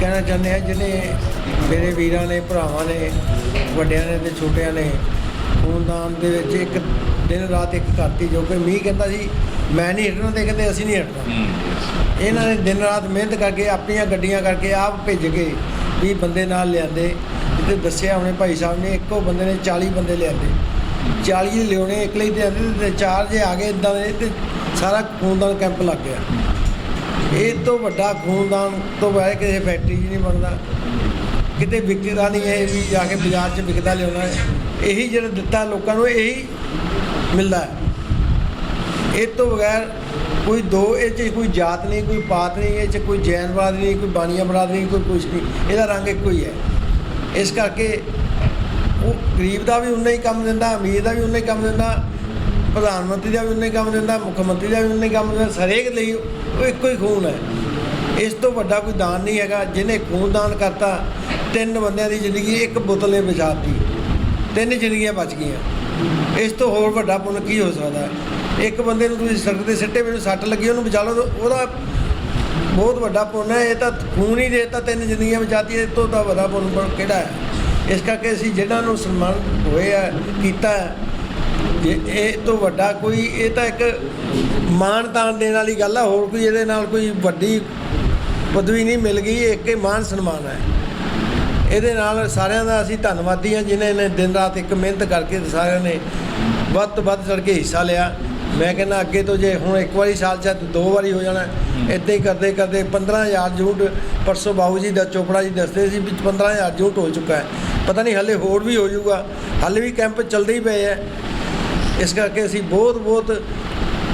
ਚਾਹੁੰਦੇ ਹਾਂ ਜਿਹੜੇ ਮੇਰੇ ਵੀਰਾਂ ਨੇ ਭਰਾਵਾਂ ਨੇ ਵੱਡਿਆਂ ਨੇ ਤੇ ਛੋਟਿਆਂ ਨੇ ਖੂਨਦਾਨ ਦੇ ਵਿੱਚ ਇੱਕ ਦਿਨ ਰਾਤ ਇੱਕ ਕਰਤੀ ਜੋ ਕਿ ਮੀਂਹ ਕਹਿੰਦਾ ਸੀ ਮੈਂ ਨਹੀਂ ਹਟਣਾ ਤੇ ਕਹਿੰਦੇ ਅਸੀਂ ਨਹੀਂ ਹਟਣਾ। ਇਹਨਾਂ ਨੇ ਦਿਨ ਰਾਤ ਮਿਹਨਤ ਕਰਕੇ ਆਪਣੀਆਂ ਗੱਡੀਆਂ ਕਰਕੇ ਆਪ ਭੇਜ ਕੇ ਵੀ ਬੰਦੇ ਨਾਲ ਲਿਆਂਦੇ। ਤੇ ਦੱਸਿਆ ਉਹਨੇ ਭਾਈ ਸਾਹਿਬ ਨੇ ਇੱਕੋ ਬੰਦੇ ਨੇ 40 ਬੰਦੇ ਲਿਆਂਦੇ। 40 ਲਿਆਉਣੇ ਇਕਲੇ ਹੀ ਤੇ ਆਂਦੇ ਤੇ ਚਾਰ ਜੇ ਆ ਗਏ ਇਦਾਂ ਦੇ ਤੇ ਸਾਰਾ ਖੂਨਦਾਨ ਕੈਂਪ ਲੱਗ ਗਿਆ। ਇਹ ਤੋਂ ਵੱਡਾ ਖੂਨਦਾਨ ਤੋਂ ਬਾਅਦ ਕਿਸੇ ਫੈਕਟਰੀ 'ਚ ਨਹੀਂ ਬਣਦਾ। ਕਿਤੇ ਵਿਕਦਾ ਨਹੀਂ ਹੈ ਵੀ, ਜਾ ਕੇ ਬਾਜ਼ਾਰ 'ਚ ਵਿਕਦਾ ਲਿਆਉਣਾ ਹੈ। ਇਹੀ ਜਿਹੜਾ ਦਿੱਤਾ ਲੋਕਾਂ ਨੂੰ, ਇਹੀ ਮਿਲਦਾ ਹੈ। ਇਹ ਤੋਂ ਬਗੈਰ ਕੋਈ ਦੋ, ਇਹ 'ਚ ਕੋਈ ਜਾਤ ਨਹੀਂ, ਕੋਈ ਪਾਤ ਨਹੀਂ, ਇਹ 'ਚ ਕੋਈ ਜੈਨ ਬਰਾਦਰੀ ਨਹੀਂ, ਕੋਈ ਬਾਣੀਆ ਬਰਾਦਰੀ ਨਹੀਂ, ਕੋਈ ਕੁਛ ਨਹੀਂ। ਇਹਦਾ ਰੰਗ ਇੱਕੋ ਹੀ ਹੈ। ਇਸ ਕਰਕੇ ਉਹ ਗਰੀਬ ਦਾ ਵੀ ਉਨਾ ਹੀ ਕੰਮ ਦਿੰਦਾ, ਅਮੀਰ ਦਾ ਵੀ ਉਨਾ ਹੀ ਕੰਮ ਦਿੰਦਾ। ਪ੍ਰਧਾਨ ਮੰਤਰੀ ਦਾ ਵੀ ਉਨਾ ਕੰਮ ਦਿੰਦਾ, ਮੁੱਖ ਮੰਤਰੀ ਦਾ ਵੀ ਉਨਾ ਕੰਮ ਦਿੰਦਾ ਸਰੇਕ ਲਈ ਉਹ ਇੱਕੋ ਹੀ ਖੂਨ ਹੈ। ਇਸ ਤੋਂ ਵੱਡਾ ਕੋਈ ਦਾਨ ਨਹੀਂ ਹੈਗਾ, ਜਿਹਨੇ ਖੂਨ ਦਾਨ ਕਰਤਾ, ਤਿੰਨ ਬੰਦਿਆਂ ਦੀ ਜ਼ਿੰਦਗੀ ਇੱਕ ਬੋਤਲ ਨੇ ਬਚਾਤੀ ਤਿੰਨ ਜ਼ਿੰਦਗੀਆਂ ਬਚ ਗਈਆਂ। ਇਸ ਤੋਂ ਹੋਰ ਵੱਡਾ ਪੁੰਨ ਕੀ ਹੋ ਸਕਦਾ ਇੱਕ ਬੰਦੇ ਨੂੰ ਤੁਸੀਂ ਸੜਕ ਦੇ ਸਿੱਟੇ ਮੈਨੂੰ ਸੱਟ ਲੱਗੀ, ਉਹਨੂੰ ਬਚਾ ਲਓ ਉਹਦਾ ਬਹੁਤ ਵੱਡਾ ਪੁੰਨ ਹੈ। ਇਹ ਤਾਂ ਖੂਨ ਹੀ ਦੇਤਾ, ਤਿੰਨ ਜ਼ਿੰਦਗੀਆਂ ਬਚਾਤੀ ਇਹ ਤੋਂ ਤਾਂ ਵੱਡਾ ਪੁੰਨ ਕਿਹੜਾ ਹੈ? ਇਸ ਕਰਕੇ ਅਸੀਂ ਜਿਹਨਾਂ ਨੂੰ ਸਨਮਾਨ ਹੋਏ ਆ ਕੀਤਾ ਹੈ, ਇਹ ਇਹ ਤੋਂ ਵੱਡਾ ਕੋਈ ਇਹ ਤਾਂ ਇੱਕ ਮਾਣ ਤਾਣ ਦੇਣ ਵਾਲੀ ਗੱਲ ਆ ਹੋਰ ਕੋਈ ਇਹਦੇ ਨਾਲ ਕੋਈ ਵੱਡੀ ਪਦਵੀ ਨਹੀਂ ਮਿਲ ਗਈ ਇੱਕ ਹੀ ਮਾਣ ਸਨਮਾਨ ਹੈ। ਇਹਦੇ ਨਾਲ ਸਾਰਿਆਂ ਦਾ ਅਸੀਂ ਧੰਨਵਾਦੀ ਹਾਂ ਜਿਨ੍ਹਾਂ ਨੇ ਦਿਨ ਰਾਤ ਇੱਕ ਮਿਹਨਤ ਕਰਕੇ ਸਾਰਿਆਂ ਨੇ ਵੱਧ ਤੋਂ ਵੱਧ ਚੜ ਕੇ ਹਿੱਸਾ ਲਿਆ। ਮੈਂ ਕਹਿੰਦਾ ਅੱਗੇ ਤੋਂ ਜੇ ਹੁਣ ਇੱਕ ਵਾਰੀ ਸਾਲ ਚ ਦੋ ਵਾਰੀ ਹੋ ਜਾਣਾ। ਇਦਾਂ ਹੀ ਕਰਦੇ ਕਰਦੇ 15000 ਜੂਟ ਪਰਸੋਂ ਬਾਬੂ ਜੀ ਦਾ ਚੋਪੜਾ ਜੀ ਦੱਸਦੇ ਸੀ ਵੀ 15000 ਜੂਟ ਹੋ ਚੁੱਕਾ ਹੈ। ਪਤਾ ਨਹੀਂ ਹੱਲੇ ਹੋਰ ਵੀ ਹੋ ਜਾਊਗਾ। ਹੱਲੇ ਵੀ ਕੈਂਪ ਚੱਲਦੇ ਹੀ ਪਏ ਹੈ। ਇਸ ਕਰਕੇ ਅਸੀਂ ਬਹੁਤ ਬਹੁਤ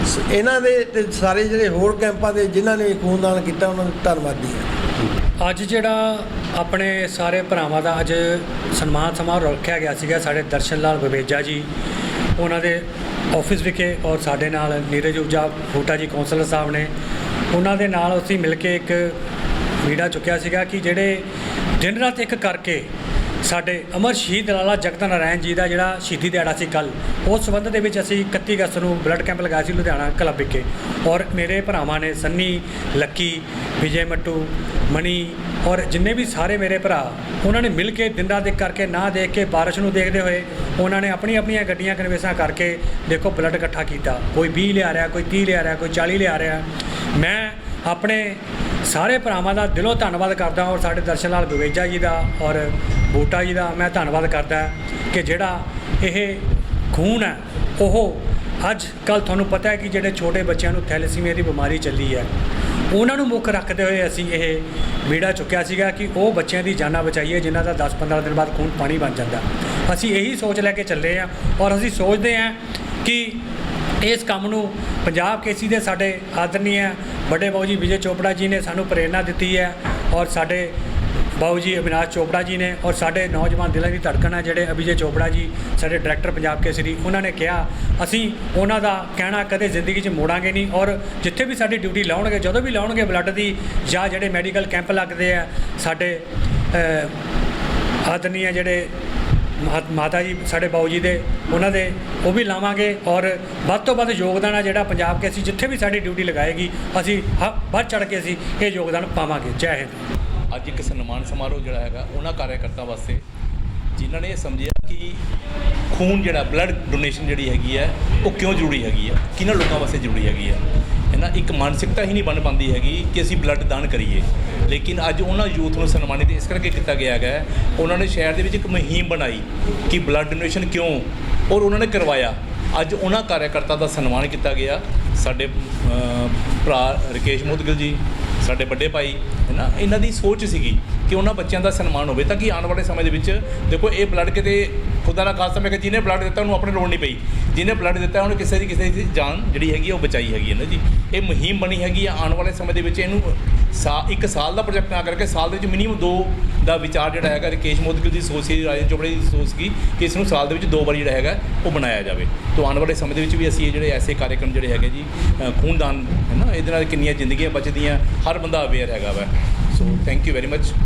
ਸ- ਇਹਨਾਂ ਦੇ ਤੇ ਸਾਰੇ ਜਿਹੜੇ ਹੋਰ ਕੈਂਪਾਂ ਦੇ ਜਿਨ੍ਹਾਂ ਨੇ ਖੂਨਦਾਨ ਕੀਤਾ, ਉਹਨਾਂ ਨੂੰ ਧੰਨਵਾਦੀ ਹਾਂ ਅੱਜ ਜਿਹੜਾ ਆਪਣੇ ਸਾਰੇ ਭਰਾਵਾਂ ਦਾ ਅੱਜ ਸਨਮਾਨ ਸਮਾਰੋਹ ਰੱਖਿਆ ਗਿਆ ਸੀਗਾ ਸਾਡੇ ਦਰਸ਼ਨ ਲਾਲ ਬਵੇਜਾ ਜੀ, ਉਹਨਾਂ ਦੇ ਆਫਿਸ ਵਿਖੇ ਔਰ ਸਾਡੇ ਨਾਲ ਨੀਰਜ ਉਪਜਾ ਫੂਟਾ ਜੀ ਕੌਂਸਲਰ ਸਾਹਿਬ ਨੇ, ਉਹਨਾਂ ਦੇ ਨਾਲ ਅਸੀਂ ਮਿਲ ਕੇ ਇੱਕ ਵੀੜਾ ਚੁੱਕਿਆ ਸੀਗਾ ਕਿ ਜਿਹੜੇ ਦਿਨ ਰਾਤ ਇੱਕ ਕਰਕੇ ਸਾਡੇ ਅਮਰ ਸ਼ਹੀਦ ਲਾਲਾ ਜਗਤ ਨਾਰਾਇਣ ਜੀ ਦਾ ਜਿਹੜਾ ਸ਼ਹੀਦੀ ਦਿਹਾੜਾ ਸੀ ਕੱਲ ਉਸ ਸੰਬੰਧ ਦੇ ਵਿੱਚ ਅਸੀਂ 31 ਅਗਸਤ ਨੂੰ ਬਲੱਡ ਕੈਂਪ ਲਗਾਇਆ ਸੀ ਲੁਧਿਆਣਾ ਕਲੱਬ ਵਿਖੇ। ਔਰ ਮੇਰੇ ਭਰਾਵਾਂ ਨੇ ਸੰਨੀ, ਲੱਕੀ, ਵਿਜੇ ਮੱਟੂ ਮਣੀ ਔਰ ਜਿੰਨੇ ਵੀ ਸਾਰੇ ਮੇਰੇ ਭਰਾ, ਉਹਨਾਂ ਨੇ ਮਿਲ ਕੇ ਦਿਨ ਰਾਤ ਇੱਕ ਕਰਕੇ, ਨਾ ਦੇਖ ਕੇ ਬਾਰਿਸ਼ ਨੂੰ ਦੇਖਦੇ ਹੋਏ ਉਹਨਾਂ ਨੇ ਆਪਣੀ ਆਪਣੀਆਂ ਗੱਡੀਆਂ ਕਨਵੇਸਾਂ ਕਰਕੇ ਦੇਖੋ ਬਲੱਡ ਇਕੱਠਾ ਕੀਤਾ। ਕੋਈ 20 ਲਿਆ ਰਿਹਾ, ਕੋਈ 30 ਲਿਆ ਰਿਹਾ, ਕੋਈ 40 ਲਿਆ ਰਿਹਾ। ਮੈਂ ਆਪਣੇ ਸਾਰੇ ਭਰਾਵਾਂ ਦਾ ਦਿਲੋਂ ਧੰਨਵਾਦ ਕਰਦਾ ਔਰ ਸਾਡੇ ਦਰਸ਼ਨ ਲਾਲ ਬਵੇਜਾ ਜੀ ਦਾ ਔਰ ਬੂਟਾ ਜੀ ਦਾ ਮੈਂ ਧੰਨਵਾਦ ਕਰਦਾ ਕਿ ਜਿਹੜਾ ਇਹ ਖੂਨ ਹੈ, ਉਹ ਅੱਜ ਕੱਲ ਤੁਹਾਨੂੰ ਪਤਾ ਹੈ ਕਿ ਜਿਹੜੇ ਛੋਟੇ ਬੱਚਿਆਂ ਨੂੰ ਥੈਲੇਸੀਮੀਆ ਦੀ ਬਿਮਾਰੀ ਚੱਲੀ ਹੈ, ਉਹਨਾਂ ਨੂੰ ਮੁੱਖ ਰੱਖਦੇ ਹੋਏ ਅਸੀਂ ਇਹ ਬੀੜਾ ਚੁੱਕਿਆ ਸੀਗਾ ਕਿ ਉਹ ਬੱਚਿਆਂ ਦੀ ਜਾਨਾਂ ਬਚਾਈਏ, ਜਿਨ੍ਹਾਂ ਦਾ 10-15 ਦਿਨ ਬਾਅਦ ਖੂਨ ਪਾਣੀ ਬਣ ਜਾਂਦਾ। ਅਸੀਂ ਇਹੀ ਸੋਚ ਲੈ ਕੇ ਚੱਲੇ ਹਾਂ ਔਰ ਅਸੀਂ ਸੋਚਦੇ ਹਾਂ ਕਿ ਇਸ ਕੰਮ ਨੂੰ ਪੰਜਾਬ ਕੇਸੀ ਦੇ ਸਾਡੇ ਆਦਰਨੀय ਵੱਡੇ ਬਾਊ ਜੀ ਵਿਜੇ ਚੋਪੜਾ ਜੀ ਨੇ ਸਾਨੂੰ ਪ੍ਰੇਰਣਾ ਦਿੱਤੀ ਹੈ ਔਰ ਸਾਡੇ ਬਾਊ ਜੀ ਅਵਿਨਾਸ਼ ਚੋਪੜਾ ਜੀ ਨੇ ਔਰ ਸਾਡੇ ਨੌਜਵਾਨ ਦਿਲਾਂ ਦੀ ਧੜਕਣ ਹੈ ਜਿਹੜੇ ਅਭਿਜੇ ਚੋਪੜਾ ਜੀ ਸਾਡੇ ਡਾਇਰੈਕਟਰ ਪੰਜਾਬ ਕੇਸਰੀ ਉਹਨਾਂ ਨੇ ਕਿਹਾ ਅਸੀਂ ਉਹਨਾਂ ਦਾ ਕਹਿਣਾ ਕਦੇ ਜ਼ਿੰਦਗੀ 'ਚ ਮੋੜਾਂਗੇ ਨਹੀਂ ਔਰ ਜਿੱਥੇ ਵੀ ਸਾਡੀ ਡਿਊਟੀ ਲਾਉਣਗੇ ਜਦੋਂ ਵੀ ਲਾਉਣਗੇ ਬਲੱਡ ਦੀ ਜਾਂ ਜਿਹੜੇ ਮੈਡੀਕਲ ਕੈਂਪ ਲੱਗਦੇ ਆ ਸਾਡੇ ਅ, ਆਦਰਨੀय ਜਿਹੜੇ ਮਾਤਾ ਜੀ ਸਾਡੇ ਬਾਊ ਜੀ ਦੇ ਉਹਨਾਂ ਦੇ ਉਹ ਵੀ ਲਾਵਾਂਗੇ ਔਰ ਵੱਧ ਤੋਂ ਵੱਧ ਯੋਗਦਾਨ ਆ ਜਿਹੜਾ ਪੰਜਾਬ ਕੇ ਅਸੀਂ ਜਿੱਥੇ ਵੀ ਸਾਡੀ ਡਿਊਟੀ ਲਗਾਏਗੀ ਅਸੀਂ ਹ- ਵੱਧ ਚੜ ਕੇ ਅਸੀਂ ਇਹ ਯੋਗਦਾਨ ਪਾਵਾਂਗੇ। ਜੈ ਹਿੰਦ। ਅੱਜ ਇੱਕ ਸਨਮਾਨ ਸਮਾਰੋਹ ਜਿਹੜਾ ਹੈਗਾ, ਉਹਨਾਂ ਕਾਰਿਆਕਰਤਾ ਵਾਸਤੇ ਜਿਨ੍ਹਾਂ ਨੇ ਇਹ ਸਮਝਿਆ ਕਿ ਖੂਨ ਜਿਹੜਾ ਬਲੱਡ ਡੋਨੇਸ਼ਨ ਜਿਹੜੀ ਹੈਗੀ ਹੈ, ਉਹ ਕਿਉਂ ਜ਼ਰੂਰੀ ਹੈਗੀ ਹੈ? ਕਿਹਨਾਂ ਲੋਕਾਂ ਵਾਸਤੇ ਜ਼ਰੂਰੀ ਹੈਗੀ ਹੈ? ਇਹਨਾਂ ਇੱਕ ਮਾਨਸਿਕਤਾ ਹੀ ਨਹੀਂ ਬਣ ਪਾਉਂਦੀ ਹੈਗੀ ਕਿ ਅਸੀਂ ਬਲੱਡ ਦਾਨ ਕਰੀਏ। ਲੇਕਿਨ ਅੱਜ ਉਹਨਾਂ ਯੂਥ ਨੂੰ ਸਨਮਾਨਿਤ ਇਸ ਕਰਕੇ ਕੀਤਾ ਗਿਆ ਹੈਗਾ ਉਹਨਾਂ ਨੇ ਸ਼ਹਿਰ ਦੇ ਵਿੱਚ ਇੱਕ ਮੁਹਿੰਮ ਬਣਾਈ ਕਿ ਬਲੱਡ ਡੋਨੇਸ਼ਨ ਕਿਉਂ? ਔਰ ਉਹਨਾਂ ਨੇ ਕਰਵਾਇਆ। ਅੱਜ ਉਹਨਾਂ ਕਾਰਿਆਕਰਤਾ ਦਾ ਸਨਮਾਨ ਕੀਤਾ ਗਿਆ। ਸਾਡੇ ਭਰਾ ਰਕੇਸ਼ ਮੋਦਗਿਲ ਜੀ ਸਾਡੇ ਵੱਡੇ ਭਾਈ, ਹੈ ਨਾ, ਇਹਨਾਂ ਦੀ ਸੋਚ ਸੀਗੀ ਕਿ ਉਹਨਾਂ ਬੱਚਿਆਂ ਦਾ ਸਨਮਾਨ ਹੋਵੇ, ਤਾਂ ਕਿ ਆਉਣ ਵਾਲੇ ਸਮੇਂ ਦੇ ਵਿੱਚ ਦੇਖੋ, ਇਹ ਬਲੱਡ ਕਿਤੇ ਖੁਦਾ ਦਾ ਖਾਲਸਾ ਮੈਂ ਕਿ ਜਿਹਨੇ ਬਲੱਡ ਦਿੱਤਾ, ਉਹਨੂੰ ਆਪਣੀ ਲੋੜ ਨਹੀਂ ਪਈ। ਜਿਹਨੇ ਬਲੱਡ ਦਿੱਤਾ, ਉਹਨੇ ਕਿਸੇ ਦੀ ਕਿਸੇ ਦੀ ਜਾਨ ਜਿਹੜੀ ਹੈਗੀ ਉਹ ਬਚਾਈ ਹੈਗੀ ਹੈ ਨਾ ਜੀ। ਇਹ ਮੁਹਿੰਮ ਬਣੀ ਹੈਗੀ ਆ, ਆਉਣ ਵਾਲੇ ਸਮੇਂ ਦੇ ਵਿੱਚ ਇਹਨੂੰ ਸਾ, ਇੱਕ ਸਾਲ ਦਾ ਪ੍ਰੋਜੈਕਟ ਨਾ ਕਰਕੇ ਸਾਲ ਦੇ ਵਿੱਚ ਮਿਨੀਮਮ ਦੋ ਦਾ ਵਿਚਾਰ ਜਿਹੜਾ ਹੈਗਾ ਰਕੇਸ਼ ਮੋਦਗਿਲ ਦੀ ਸੋਚ ਸੀ, ਰਾਜੇ ਚੋਪੜੇ ਦੀ ਸੋਚ ਸੀ ਕਿ ਇਸ ਨੂੰ ਸਾਲ ਦੇ ਵਿੱਚ ਦੋ ਵਾਰੀ ਜਿਹੜਾ ਹੈਗਾ, ਉਹ ਬਣਾਇਆ ਜਾਵੇ। ਤੋਂ ਆਉਣ ਵਾਲੇ ਸਮੇਂ ਦੇ ਵਿੱਚ ਵੀ ਅਸੀਂ ਇਹ ਜਿਹੜੇ ਐਸੇ ਕਾਰਜਕ੍ਰਮ ਜਿਹੜੇ ਹੈਗੇ ਜੀ ਖੂਨਦਾਨ, ਹੈ ਨਾ, ਇਹਦੇ ਨਾਲ ਕਿੰਨੀਆਂ ਜ਼ਿੰਦਗੀਆਂ ਬਚਦੀਆਂ, ਹਰ ਬੰਦਾ ਅਵੇਅਰ ਹੈਗਾ ਵਾ। So thank you very much